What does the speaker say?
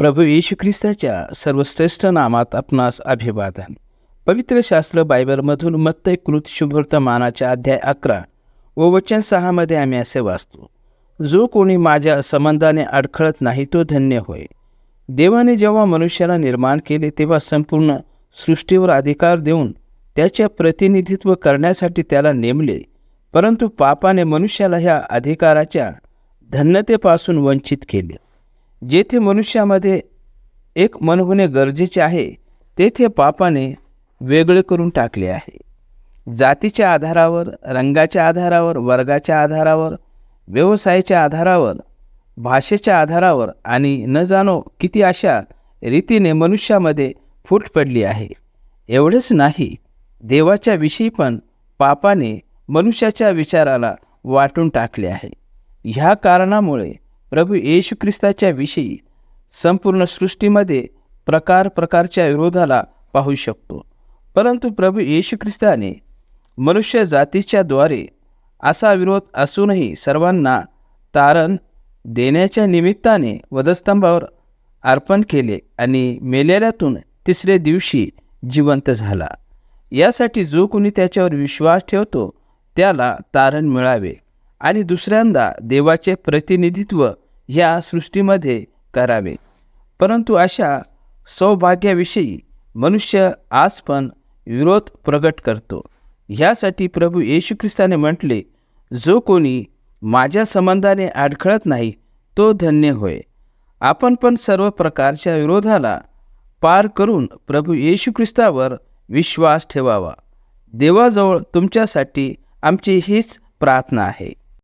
प्रभू येशू ख्रिस्ताच्या सर्वश्रेष्ठ नामात आपणास अभिवादन. पवित्र शास्त्र बायबलमधून मत्तय कृत शुभवर्तमानाच्या अध्याय अकरा व वचन सहामध्ये आम्ही असे वाचतो जो कोणी माझ्या संबंधाने अडखळत नाही तो धन्य होय. देवाने जेव्हा मनुष्याला निर्माण केले तेव्हा संपूर्ण सृष्टीवर अधिकार देऊन त्याच्या प्रतिनिधित्व करण्यासाठी त्याला नेमले. परंतु पापाने मनुष्याला ह्या अधिकाराच्या धन्यतेपासून वंचित केले. जेथे मनुष्यामध्ये एक मन होणे गरजेचे आहे तेथे पापाने वेगळे करून टाकले आहे. जातीच्या आधारावर रंगाच्या आधारावर वर्गाच्या आधारावर व्यवसायाच्या आधारावर भाषेच्या आधारावर आणि न जाणो किती अशा रीतीने मनुष्यामध्ये फूट पडली आहे. एवढेच नाही देवाच्या विषयी पण पापाने मनुष्याच्या विचाराला वाटून टाकले आहे. ह्या कारणामुळे प्रभू येशू ख्रिस्ताच्या विषयी संपूर्ण सृष्टीमध्ये प्रकार प्रकारच्या विरोधाला पाहू शकतो. परंतु प्रभू येशू ख्रिस्ताने मनुष्य जातीच्या द्वारे असा विरोध असूनही सर्वांना तारण देण्याच्या निमित्ताने वधस्तंभावर अर्पण केले आणि मेलेल्यातून तिसरे दिवशी जिवंत झाला. यासाठी जो कोणी त्याच्यावर विश्वास ठेवतो त्याला तारण मिळावे आणि दुसऱ्यांदा देवाचे प्रतिनिधित्व ह्या सृष्टीमध्ये करावे. परंतु अशा सौभाग्याविषयी मनुष्य आज पण विरोध प्रगट करतो. ह्यासाठी प्रभू येशू ख्रिस्ताने म्हटले जो कोणी माझ्या संबंधाने अडखळत नाही तो धन्य होय. आपण पण सर्व प्रकारच्या विरोधाला पार करून प्रभू येशू ख्रिस्तावर विश्वास ठेवावा. देवाजवळ तुमच्यासाठी आमची हीच प्रार्थना आहे.